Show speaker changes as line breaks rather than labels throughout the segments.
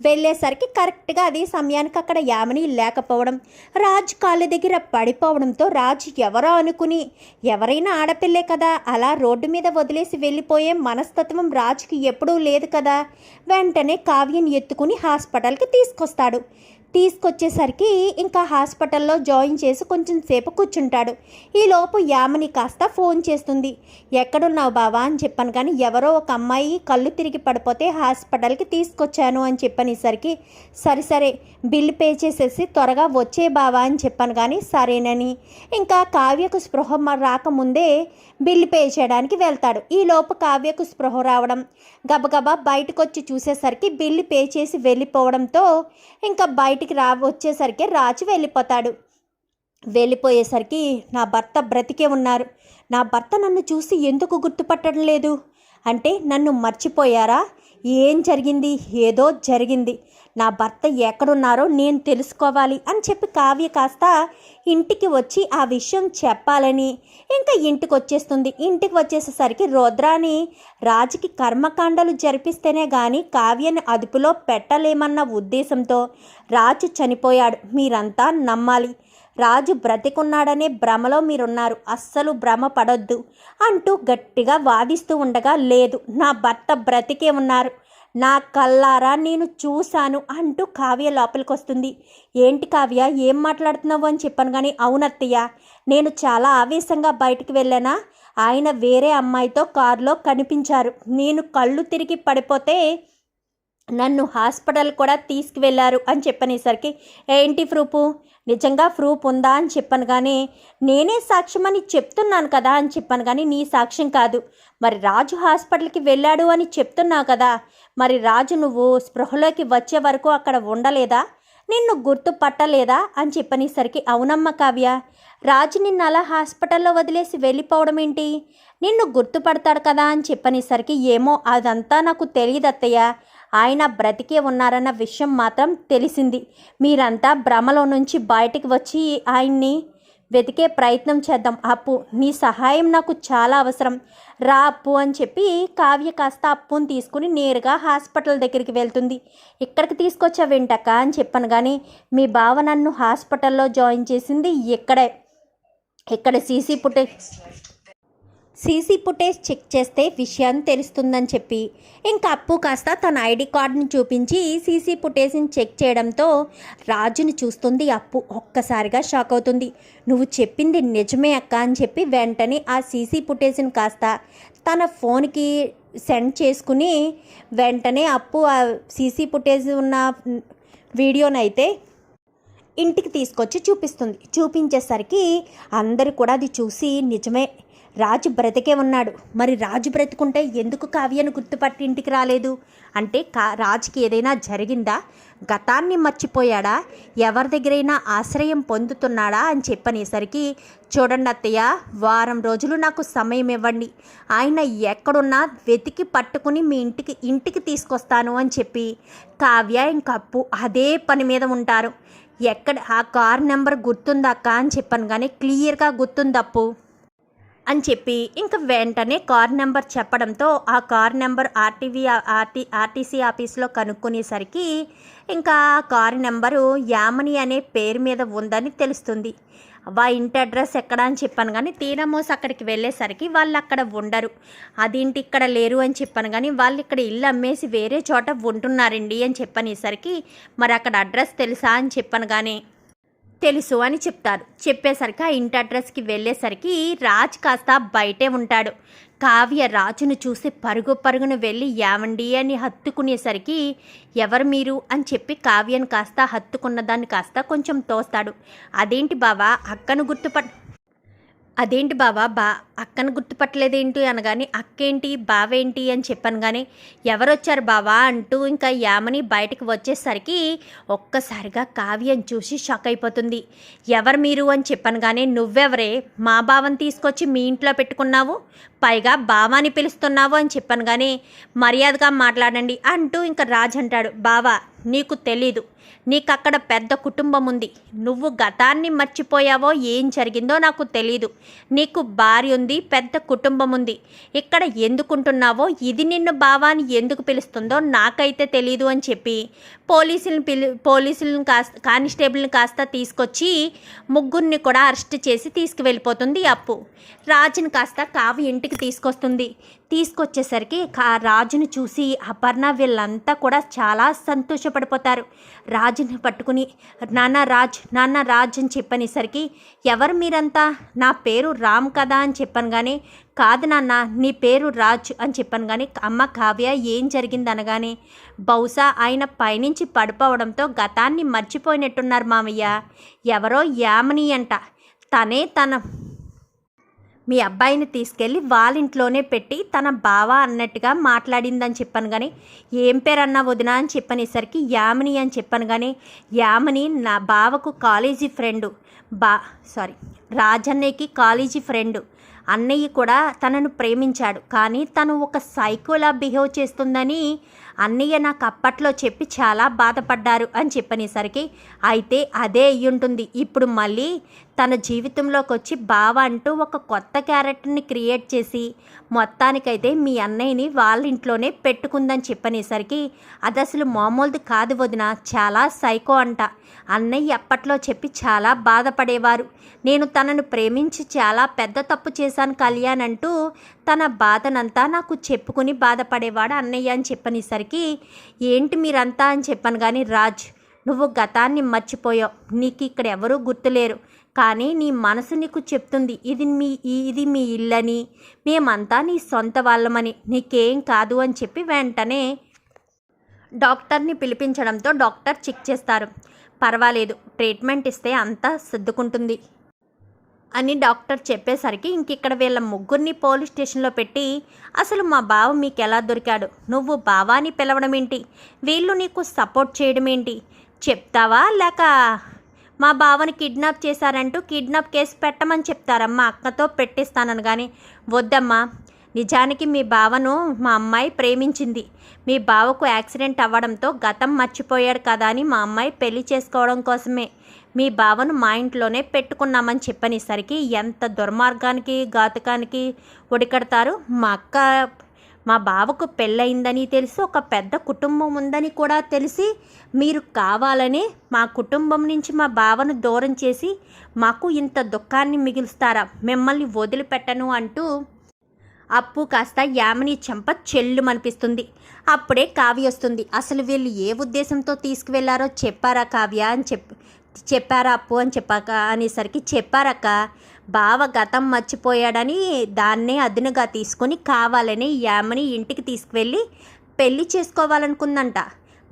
వెళ్ళేసరికి కరెక్ట్గా అదే సమయానికి అక్కడ యామిని లేకపోవడం రాజ్ కాళ్ళ దగ్గర పడిపోవడంతో రాజ్ ఎవరో అనుకుని ఎవరైనా ఆడపిల్లే కదా అలా రోడ్డు మీద వదిలేసి వెళ్ళిపోయే మనస్తత్వం రాజ్కి ఎప్పుడూ లేదు కదా వెంటనే కావ్యం ఎత్తుకుని హాస్పిటల్కి తీసుకొస్తాడు. తీసుకొచ్చేసరికి ఇంకా హాస్పిటల్లో జాయిన్ చేసి కొంచెం సేపు కూర్చుంటాడు. ఈలోపు యామని కాస్త ఫోన్ చేస్తుంది. ఎక్కడున్నావు బావా? అని చెప్పాను. కానీ ఎవరో ఒక అమ్మాయి కళ్ళు తిరిగి పడిపోతే హాస్పిటల్కి తీసుకొచ్చాను అని చెప్పనేసరికి సరే సరే బిల్లు పే చేసేసి త్వరగా వచ్చే బావా అని చెప్పాను. కానీ సరేనని. ఇంకా కావ్యకు స్పృహ రాకముందే బిల్లు పే చేయడానికి వెళ్తాడు. ఈలోపు కావ్యకు స్పృహ రావడం గబగబా బయటకు వచ్చి చూసేసరికి బిల్లు పే చేసి వెళ్ళిపోవడంతో ఇంకా బయట బయటికి రా వచ్చేసరికి రాజు వెళ్ళిపోతాడు. వెళ్ళిపోయేసరికి నా భర్త బ్రతికే ఉన్నారు. నా భర్త నన్ను చూసి ఎందుకు గుర్తుపట్టడం లేదు? అంటే నన్ను మర్చిపోయారా? ఏం జరిగింది? ఏదో జరిగింది. నా భర్త ఎక్కడున్నారో నేను తెలుసుకోవాలి అని చెప్పి కావ్య కాస్త ఇంటికి వచ్చి ఆ విషయం చెప్పాలని ఇంకా ఇంటికి వచ్చేస్తుంది. ఇంటికి వచ్చేసేసరికి రుద్రాని రాజుకి కర్మకాండలు జరిపిస్తేనే కానీ కావ్యని అదుపులో పెట్టలేమన్న ఉద్దేశంతో రాజు చనిపోయాడు. మీరంతా నమ్మాలి. రాజు బ్రతికున్నాడనే భ్రమలో మీరున్నారు. అస్సలు భ్రమ పడొద్దు అంటూ గట్టిగా వాదిస్తూ ఉండగా లేదు నా భర్త బ్రతికే ఉన్నారు. నా కల్లారా నేను చూశాను అంటూ కావ్య లోపలికి వస్తుంది ఏంటి కావ్య ఏం మాట్లాడుతున్నావు అని చెప్పాను కానీ అవునత్తయ్య నేను చాలా ఆవేశంగా బయటికి వెళ్ళానా? ఆయన వేరే అమ్మాయితో కారులో కనిపించారు. నేను కళ్ళు తిరిగి పడిపోతే నన్ను హాస్పిటల్ కూడా తీసుకువెళ్ళారు అని చెప్పనేసరికి ఏంటి ప్రూపు నిజంగా ప్రూఫ్ ఉందా? అని చెప్పాను కానీ నేనే సాక్ష్యం అని చెప్తున్నాను కదా అని చెప్పాను కానీ నీ సాక్ష్యం కాదు. మరి రాజు హాస్పిటల్కి వెళ్ళాడు అని చెప్తున్నావు కదా. మరి రాజు నువ్వు స్పృహలోకి వచ్చే వరకు అక్కడ ఉండలేదా? నిన్ను గుర్తుపట్టలేదా? అని చెప్పనేసరికి అవునమ్మ కావ్య. రాజు నిన్ను అలా హాస్పిటల్లో వదిలేసి వెళ్ళిపోవడం ఏంటి? నిన్ను గుర్తుపడతాడు కదా అని చెప్పనేసరికి ఏమో అదంతా నాకు తెలియదు అత్తయ్య. ఆయన బ్రతికే ఉన్నారన్న విషయం మాత్రం తెలిసింది. మీరంతా భ్రమలో నుంచి బయటికి వచ్చి ఆయన్ని వెతికే ప్రయత్నం చేద్దాం. అప్పు నీ సహాయం నాకు చాలా అవసరం. రా అప్పు అని చెప్పి కావ్య కాస్త అప్పుని తీసుకుని నేరుగా హాస్పిటల్ దగ్గరికి వెళ్తుంది. ఇక్కడికి తీసుకొచ్చా వెంటక్క అని చెప్పాను కానీ మీ బావ నన్ను హాస్పిటల్లో జాయిన్ చేసింది ఇక్కడే. ఇక్కడ CC footage CC footage check చేస్తే విషయాన్ని తెలుస్తుందని చెప్పి. ఇంకా అప్పు కాస్త తన ఐడి కార్డుని చూపించి సీసీ ఫుటేజ్ని చెక్ చేయడంతో రాజుని చూస్తుంది అప్పు ఒక్కసారిగా షాక్ అవుతుంది. నువ్వు చెప్పింది నిజమే అక్క అని చెప్పి వెంటనే ఆ సీసీ ఫుటేజ్ని కాస్త తన ఫోన్కి సెండ్ చేసుకుని వెంటనే అప్పు ఆ సీసీ ఫుటేజ్ ఉన్న వీడియోనైతే ఇంటికి తీసుకొచ్చి చూపిస్తుంది. చూపించేసరికి అందరూ కూడా అది చూసి నిజమే రాజు బ్రతికే ఉన్నాడు. మరి రాజు బ్రతుకుంటే ఎందుకు కావ్యను గుర్తుపట్టి ఇంటికి రాలేదు? అంటే కా రాజుకి ఏదైనా జరిగిందా? గతాన్ని మర్చిపోయాడా? ఎవరి దగ్గరైనా ఆశ్రయం పొందుతున్నాడా అని చెప్పనేసరికి చూడండి అత్తయ్య వారం రోజులు నాకు సమయం ఇవ్వండి. ఆయన ఎక్కడున్నా వెతికి పట్టుకుని మీ ఇంటికి ఇంటికి తీసుకొస్తాను అని చెప్పి కావ్య ఇంకప్పు అదే పని మీద ఉంటారు. ఎక్కడ ఆ కార్ నెంబర్ గుర్తుందక్క? అని చెప్పాను కానీ క్లియర్గా గుర్తుందప్పు. అని చెప్పి ఇంకా వెంటనే కార్ నెంబర్ చెప్పడంతో ఆ car number RTV RT RTC ఆఫీస్లో కనుక్కునేసరికి ఇంకా ఆ కార్ నెంబరు యామని అనే పేరు మీద ఉందని తెలుస్తుంది. వా ఇంటి అడ్రస్ ఎక్కడ అని చెప్పాను కానీ తీరమోస్ అక్కడికి వెళ్ళేసరికి వాళ్ళు అక్కడ ఉండరు. అదేంటి ఇక్కడ లేరు అని చెప్పాను కానీ వాళ్ళు ఇక్కడ ఇల్లు అమ్మేసి వేరే చోట ఉంటున్నారండి అని చెప్పనేసరికి మరి అక్కడ అడ్రస్ తెలుసా అని చెప్పాను కానీ తెలుసు అని చెప్తారు. చెప్పేసరికి ఆ ఇంటి అడ్రస్కి వెళ్ళేసరికి రాజ్ కాస్త బయటే ఉంటాడు. కావ్య రాజును చూసి పరుగు పరుగును వెళ్ళి యావండి అని హత్తుకునేసరికి ఎవరు మీరు అని చెప్పి కావ్యను కాస్త హత్తుకున్న దాన్ని కాస్త కొంచెం తోస్తాడు. అదేంటి బావా? అక్కను గుర్తుపట్ అదేంటి బావా? బా అక్కను గుర్తుపట్టలేదేంటి అనగానే అక్కేంటి? బావేంటి? అని చెప్పాను కానీ ఎవరొచ్చారు బావా? అంటూ ఇంకా యామని బయటకు వచ్చేసరికి ఒక్కసారిగా కావ్యం చూసి షాక్ అయిపోతుంది. ఎవరు మీరు? అని చెప్పాను కానీ నువ్వెవరే? మా బావని తీసుకొచ్చి మీ ఇంట్లో పెట్టుకున్నావు? పైగా బావాని పిలుస్తున్నావు? అని చెప్పాను కానీ మర్యాదగా మాట్లాడండి అంటూ ఇంకా రాజు అంటాడు. బావా నీకు తెలీదు. నీకు అక్కడ పెద్ద కుటుంబం ఉంది నువ్వు గతాన్ని మర్చిపోయావో ఏం జరిగిందో నాకు తెలీదు. నీకు భార్య ఉంది పెద్ద కుటుంబం ఉంది ఇక్కడ ఎందుకుంటున్నావో ఇది నిన్ను భావాన్ని ఎందుకు పిలుస్తుందో నాకైతే తెలీదు అని చెప్పి పోలీసులను పిలి పోలీసులను కాస్త కానిస్టేబుల్ని కాస్త తీసుకొచ్చి ముగ్గురిని కూడా అరెస్ట్ చేసి తీసుకువెళ్ళిపోతుంది అప్పు. రాజుని కాస్త కావి ఇంటికి తీసుకొస్తుంది. తీసుకొచ్చేసరికి రాజును చూసి అపర్ణ వీళ్ళంతా కూడా చాలా సంతోషపడిపోతారు. రాజుని పట్టుకుని నాన్న రాజ్ నాన్న రాజ్ అని చెప్పనేసరికి ఎవరు మీరంతా? నా పేరు రామ్ కదా అని చెప్పాను కానీ కాదు నాన్న నీ పేరు రాజ్ అని చెప్పాను కానీ అమ్మ కావ్య ఏం జరిగింది అనగానే బహుశా ఆయన పైనుంచి పడిపోవడంతో గతాన్ని మర్చిపోయినట్టున్నారు మామయ్య. ఎవరో యామని అంట. తనే తన మీ అబ్బాయిని తీసుకెళ్ళి వాళ్ళ ఇంట్లోనే పెట్టి తన బావ అన్నట్టుగా మాట్లాడిందని చెప్పాను కానీ ఏం పేరన్నా వదినా అని చెప్పనేసరికి యామిని అని చెప్పాను కానీ యామిని నా బావకు కాలేజీ ఫ్రెండు బా సారీ రాజన్నయ్యకి కాలేజీ ఫ్రెండు. అన్నయ్య కూడా తనను ప్రేమించాడు కానీ తను ఒక సైకోలా బిహేవ్ చేస్తుందని అన్నయ్య నాకు అప్పట్లో చెప్పి చాలా బాధపడ్డారు అని చెప్పనేసరికి అయితే అదే అయ్యుంటుంది. ఇప్పుడు మళ్ళీ తన జీవితంలోకి వచ్చి బావ అంటూ ఒక కొత్త క్యారెక్టర్ని క్రియేట్ చేసి మొత్తానికైతే మీ అన్నయ్యని వాళ్ళ ఇంట్లోనే పెట్టుకుందని చెప్పనేసరికి అది అసలు మామూలుది కాదు వదిన చాలా సైకో అంట. అన్నయ్య అప్పట్లో చెప్పి చాలా బాధపడేవారు. నేను తనను ప్రేమించి చాలా పెద్ద తప్పు చేశాను కళ్యాణ్ అంటూ తన బాధనంతా నాకు చెప్పుకుని బాధపడేవాడు అన్నయ్య అని చెప్పనేసరికి ఏంటి మీరంతా? అని చెప్పాను కానీ రాజ్ నువ్వు గతాన్ని మర్చిపోయావు. నీకు ఇక్కడ ఎవరూ గుర్తులేరు. కానీ నీ మనసు నీకు చెప్తుంది. ఇది మీ ఇది మీ ఇల్లని. మేమంతా నీ సొంత వాళ్ళమని. నీకేం కాదు అని చెప్పి వెంటనే డాక్టర్ని పిలిపించడంతో డాక్టర్ చెక్ చేస్తారు. పర్వాలేదు. ట్రీట్మెంట్ ఇస్తే అంతా సర్దుకుంటుంది. అని డాక్టర్ చెప్పేసరికి ఇంక ఇక్కడ వీళ్ళ ముగ్గురిని పోలీస్ స్టేషన్లో పెట్టి అసలు మా బావ మీకు ఎలా దొరికాడు? నువ్వు బావాని పిలవడం ఏంటి? వీళ్ళు నీకు సపోర్ట్ చేయడం ఏంటి? చెప్తావా? లేక మా బావని కిడ్నాప్ చేశారంటూ కిడ్నాప్ కేసు పెట్టమని చెప్తారమ్మా అక్కతో పెట్టిస్తానని కానీ వద్దమ్మా నిజానికి మీ బావను మా అమ్మాయి ప్రేమించింది. మీ బావకు యాక్సిడెంట్ అవ్వడంతో గతం మర్చిపోయాడు కదా అని మా అమ్మాయి పెళ్ళి చేసుకోవడం కోసమే. మీ బావను మా ఇంట్లోనే పెట్టుకున్నామని చెప్పనేసరికి ఎంత దుర్మార్గానికి ఘాతకానికి ఒడికడతారు? మా అక్క మా బావకు పెళ్ళయిందని తెలిసి ఒక పెద్ద కుటుంబం ఉందని కూడా తెలిసి మీరు కావాలని మా కుటుంబం నుంచి మా బావను దూరం చేసి మాకు ఇంత దుఃఖాన్ని మిగులుస్తారా? మిమ్మల్ని వదిలిపెట్టను అంటూ అప్పు కాస్త యామిని చెంప చెల్లు అనిపిస్తుంది అప్పుడే కావ్య వస్తుంది. అసలు వీళ్ళు ఏ ఉద్దేశంతో తీసుకువెళ్ళారో చెప్పారా కావ్య అని చెప్పి చెప్పారా అప్పు అని చెప్పాక అనేసరికి చెప్పారక్క బావ గతం మర్చిపోయాడని దాన్నే అదునుగా తీసుకొని కావాలని యామని ఇంటికి తీసుకువెళ్ళి పెళ్ళి చేసుకోవాలనుకుందంట.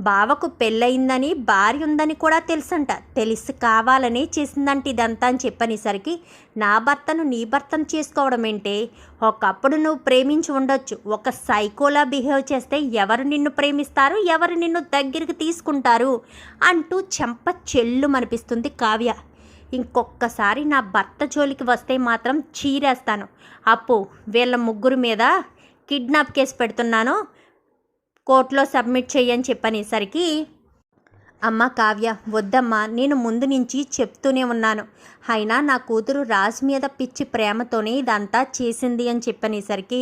బావకు పెళ్ళయిందని భార్య ఉందని కూడా తెలుసంట. తెలిసి కావాలని చేసిందంట ఇదంతా అని చెప్పనేసరికి నా భర్తను నీ భర్తను చేసుకోవడం ఏంటే ఒకప్పుడు నువ్వు ప్రేమించి ఉండొచ్చు. ఒక సైకోలా బిహేవ్ చేస్తే ఎవరు నిన్ను ప్రేమిస్తారు ఎవరు నిన్ను దగ్గరికి తీసుకుంటారు అంటూ చెంప చెల్లు అనిపిస్తుంది కావ్య. ఇంకొక్కసారి నా భర్త జోలికి వస్తే మాత్రం చీరేస్తాను. అప్పు వీళ్ళ ముగ్గురు మీద కిడ్నాప్ కేసు పెడుతున్నాను. కోర్టులో సబ్మిట్ చేయని చెప్పనేసరికి అమ్మ కావ్య వద్దమ్మా నేను ముందు నుంచి చెప్తూనే ఉన్నాను. అయినా నా కూతురు రాజు మీద పిచ్చి ప్రేమతోనే ఇదంతా చేసింది అని చెప్పనేసరికి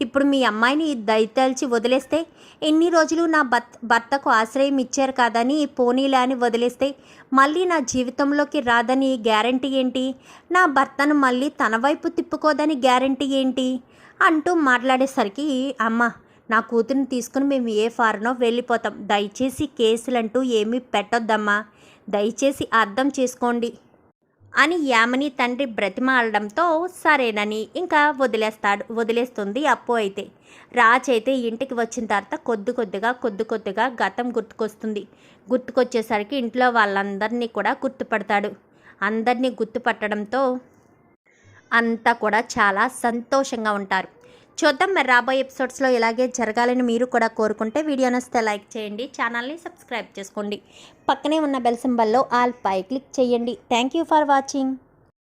ఇప్పుడు మీ అమ్మాయిని దయతల్చి వదిలేస్తే ఎన్ని రోజులు నా భర్త భర్తకు ఆశ్రయం ఇచ్చారు కాదని పోనీలా అని వదిలేస్తే మళ్ళీ నా జీవితంలోకి రాదని గ్యారంటీ ఏంటి? నా భర్తను మళ్ళీ తన వైపు తిప్పుకోదని గ్యారంటీ ఏంటి? అంటూ మాట్లాడేసరికి అమ్మ నా కూతురిని తీసుకుని మేము ఏ ఫారెనో వెళ్ళిపోతాం. దయచేసి కేసులంటూ ఏమీ పెట్టొద్దమ్మా. దయచేసి అర్థం చేసుకోండి. అని యామని తండ్రి బ్రతిమాలడంతో సరేనని ఇంకా వదిలేస్తాడు. వదిలేస్తుంది అప్పు అయితే. రాజ్ అయితే ఇంటికి వచ్చిన తర్వాత కొద్ది కొద్దిగా కొద్ది కొద్దిగా గతం గుర్తుకొస్తుంది. గుర్తుకొచ్చేసరికి ఇంట్లో వాళ్ళందరినీ కూడా గుర్తుపడతాడు. అందరినీ గుర్తుపట్టడంతో అంతా కూడా చాలా సంతోషంగా ఉంటారు. చూద్దాం మరి రాబోయే ఎపిసోడ్స్లో ఇలాగే జరగాలని మీరు కూడా కోరుకుంటే వీడియోని వస్తే లైక్ చేయండి ఛానల్ని సబ్స్క్రైబ్ చేసుకోండి. పక్కనే ఉన్న బెల్ సింబల్లో ఆల్ పై క్లిక్ చేయండి. Thank you for watching